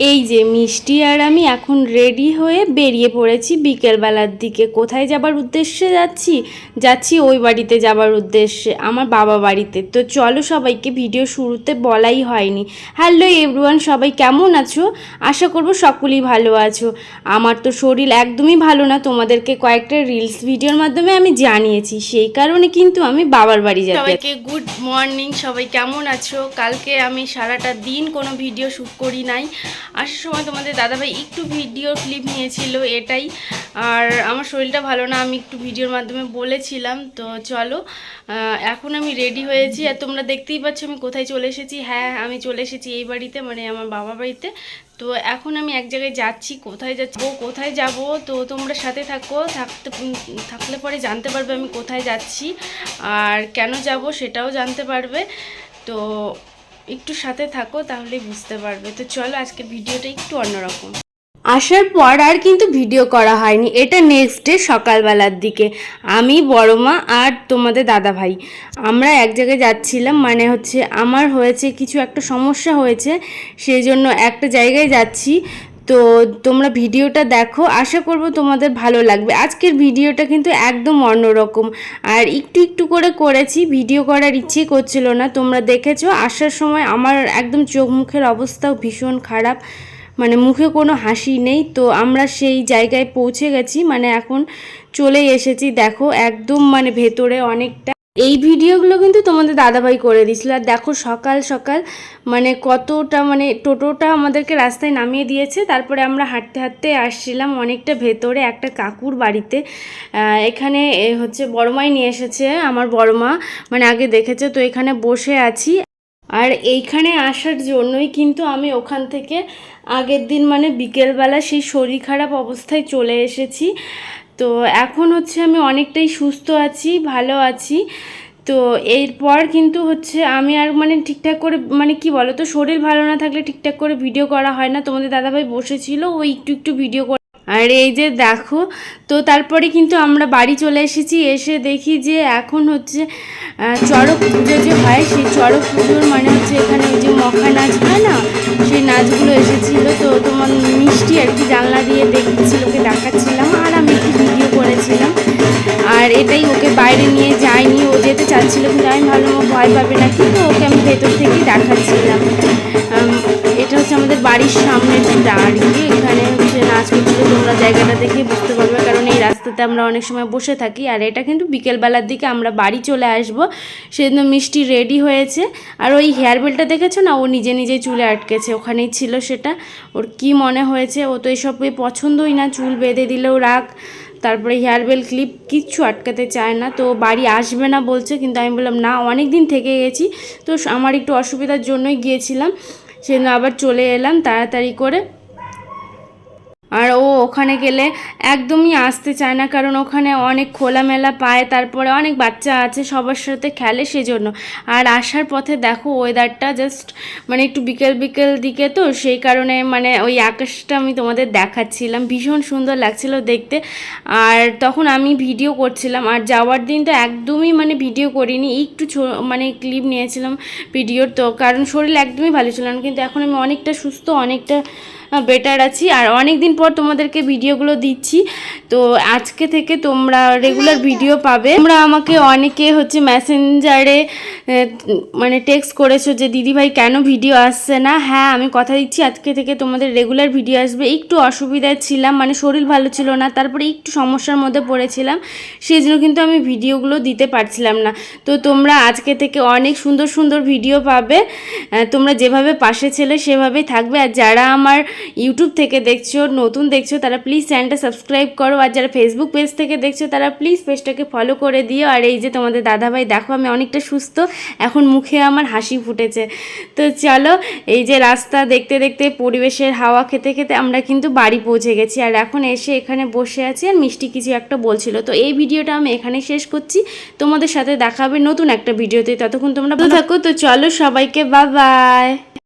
এই যে মিষ্টি আর আমি এখন রেডি হয়ে বেরিয়ে পড়েছি বিকেলবেলার দিকে। কোথায় যাবার উদ্দেশ্যে যাচ্ছি? যাচ্ছি ওই বাড়িতে যাবার উদ্দেশ্যে, আমার বাবা বাড়িতে। তো চলো সবাইকে ভিডিও শুরুতে বলাই হয়নি। হ্যালো এভরিওয়ান সবাই কেমন আছো? আশা করব সকলেই ভালো আছো। আমার তো শরীর একদমই ভালো না, তোমাদেরকে কয়েকটা রিলস ভিডিওর মাধ্যমে আমি জানিয়েছি। সেই কারণে কিন্তু আমি বাবার বাড়ি যাচ্ছি। সবাইকে গুড মর্নিং সবাই কেমন আছো? কালকে আমি সারাটা দিন কোনো ভিডিও শ্যুট করি নাই। আসার সময় তোমাদের দাদাভাই একটু ভিডিও ক্লিপ নিয়েছিল এটাই। আর আমার শরীরটা ভালো না, আমি একটু ভিডিওর মাধ্যমে বলেছিলাম। তো চলো এখন আমি রেডি হয়েছি। আর তোমরা দেখতেই পাচ্ছ আমি কোথায় চলে এসেছি। হ্যাঁ আমি চলে এসেছি এই বাড়িতে মানে আমার বাবা বাড়িতে। তো এখন আমি এক জায়গায় যাচ্ছি, কোথায় যাচ্ছি, ও কোথায় যাব, তো তোমরা সাথে থাকো। থাকতে থাকলে পরে জানতে পারবে আমি কোথায় যাচ্ছি। আর কেন যাব সেটাও জানতে পারবে। তো একটু সাথে থাকো, তাহলে বুঝতে পারবে। তো চলো আজকে ভিডিওটা একটু অন্যরকম। আসার পর আর কিন্তু ভিডিও করা হয়নি। এটা নেক্সট ডে সকালবেলার দিকে। আমি বড় মা আর তোমাদের দাদা ভাই আমরা এক জায়গায় যাচ্ছিলাম মানে হচ্ছে আমার হয়েছে, কিছু একটা সমস্যা হয়েছে, সেই জন্য একটা জায়গায় যাচ্ছি। তো তোমরা ভিডিওটা দেখো, আশা করব তোমাদের ভালো লাগবে। আজকের ভিডিওটা কিন্তু একদম অন্যরকম। আর একটু একটু করে করেছি, ভিডিও করার ইচ্ছে করছিল না। তোমরা দেখেছ, আসার সময় আমার একদম চোখ মুখের অবস্থাও ভীষণ খারাপ। মানে মুখে কোনো হাসি নেই। তো আমরা সেই জায়গায় পৌঁছে গেছি। মানে এখন চলে এসেছি। দেখো, একদম মানে ভেতরে অনেকটা এই ভিডিওগুলো কিন্তু তোমাদের দাদাভাই করে দিয়েছিল। আর দেখো সকাল সকাল মানে কতটা মানে টোটোটা আমাদেরকে রাস্তায় নামিয়ে দিয়েছে। তারপরে আমরা হাঁটতে হাঁটতে আসছিলাম অনেকটা ভেতরে একটা কাকুর বাড়িতে। এখানে হচ্ছে বড়মাই নিয়ে এসেছে আমার বড়মা। মানে আগে দেখেছে, তো এখানে বসে আছি। আর এইখানে আসার জন্যই কিন্তু আমি ওখান থেকে আগের দিন মানে বিকেলবেলা সেই শরীর খারাপ অবস্থায় চলে এসেছি। তো এখন হচ্ছে আমি অনেকটাই সুস্থ আছি, ভালো আছি। তো এরপর কিন্তু হচ্ছে আমি আর মানে ঠিকঠাক করে মানে কি বলো তো শরীর ভালো না থাকলে ঠিকঠাক করে ভিডিও করা হয় না। তোমাদের দাদাভাই বসেছিল ওই একটু একটু ভিডিও করে। আর এই যে দেখো, তো তারপরে কিন্তু আমরা বাড়ি চলে এসেছি, এসে দেখি যে এখন হচ্ছে চড়ক পুজো যে হয়, সেই চড়ক পুজোর মানে হচ্ছে এখানে ওই যে মখা নাচ হয় না, সেই নাচগুলো এসেছিল। তো তোমার মিষ্টি আর কি জানলা দিয়ে ভয় পাবে নাকি তো ওকে আমি ভেতর থেকেই দেখাচ্ছিলাম। এটা হচ্ছে আমাদের বাড়ির সামনের দাঁড়িয়ে, এখানে হচ্ছে নাচ করছিল তোমরা জায়গাটা দেখে বুঝতে পারবে, কারণ এই রাস্তাতে আমরা অনেক সময় বসে থাকি। আর এটা কিন্তু বিকেলবেলার দিকে আমরা বাড়ি চলে আসব। সেদিন মিষ্টি রেডি হয়েছে। আর ওই হেয়ার বেলটা দেখেছ না? ও নিজে নিজেই চুলে আটকেছে, ওখানেই ছিল সেটা। ওর কি মনে হয়েছে? ও তো এইসব পছন্দই না, চুল বেঁধে দিলেও রাগ। তারপরে হেয়ার বেল ক্লিপ কিচ্ছু আটকাতে চায় না, তো বাড়ি আসবে না বলছে, কিন্তু আমি বললাম, না অনেক দিন থেকে গেছি। তো আমার একটু অসুবিধার জন্যই গিয়েছিলাম সেদিন আবার চলে এলাম, তাড়াতাড়ি করে। আর ও ওখানে গেলে একদমই আসতে চায় না, কারণ ওখানে অনেক খোলামেলা পায়, তারপরে অনেক বাচ্চা আছে সবার সাথে খেলে সেজন্য। আর আসার পথে দেখো ওয়েদারটা জাস্ট মানে একটু বিকেল বিকেল দিকে তো, সেই কারণে মানে ওই আকাশটা আমি তোমাদের দেখাচ্ছিলাম, ভীষণ সুন্দর লাগছিল দেখতে। আর তখন আমি ভিডিও করছিলাম, আর যাওয়ার দিন তো একদমই মানে ভিডিও করিনি, একটু মানে ক্লিপ নিয়েছিলাম ভিডিওর তো, কারণ শরীর একদমই ভালো ছিল না, কিন্তু এখন আমি অনেকটা সুস্থ, অনেকটা বেটার আছি। আর অনেক দিন পর তোমাদেরকে ভিডিওগুলো দিচ্ছি। তো আজকে থেকে তোমরা রেগুলার ভিডিও পাবে। তোমরা আমাকে অনেকে হচ্ছে মেসেঞ্জারে মানে টেক্সট করেছ যে দিদিভাই কেন ভিডিও আসছে না? হ্যাঁ আমি কথা দিচ্ছি। আজকে থেকে তোমাদের রেগুলার ভিডিও আসবে। একটু অসুবিধায় ছিলাম মানে শরীর ভালো ছিল না, তারপরে একটু সমস্যার মধ্যে পড়েছিলাম। সেই জন্য কিন্তু আমি ভিডিওগুলো দিতে পারছিলাম না। তো তোমরা আজকে থেকে অনেক সুন্দর সুন্দর ভিডিও পাবে। তোমরা যেভাবে পাশে ছেলে, সেভাবেই থাকবে। আর যারা আমার ইউটিউব থেকে দেখছ, নতুন দেখছ, তারা প্লিজ চ্যানেলটা সাবস্ক্রাইব করো। আর যারা ফেসবুক পেজ থেকে দেখছ, তারা প্লিজ পেজটাকে ফলো করে দিও। আর এই যে তোমাদের দাদাভাই, দেখো আমি অনেকটা সুস্থ, এখন মুখে আমার হাসি ফুটেছে। তো চলো, এই যে রাস্তা দেখতে দেখতে পরিবেশের হাওয়া খেতে খেতে আমরা কিন্তু বাড়ি পৌঁছে গেছি। আর এখন এসে এখানে বসে আছি আর মিষ্টি কিছু একটা বলছিল। তো এই ভিডিওটা আমি এখানে শেষ করছি। তোমাদের সাথে দেখাবে নতুন একটা ভিডিওতে। ততক্ষণ তোমরা থাকো। তো চলো সবাইকে বা বাই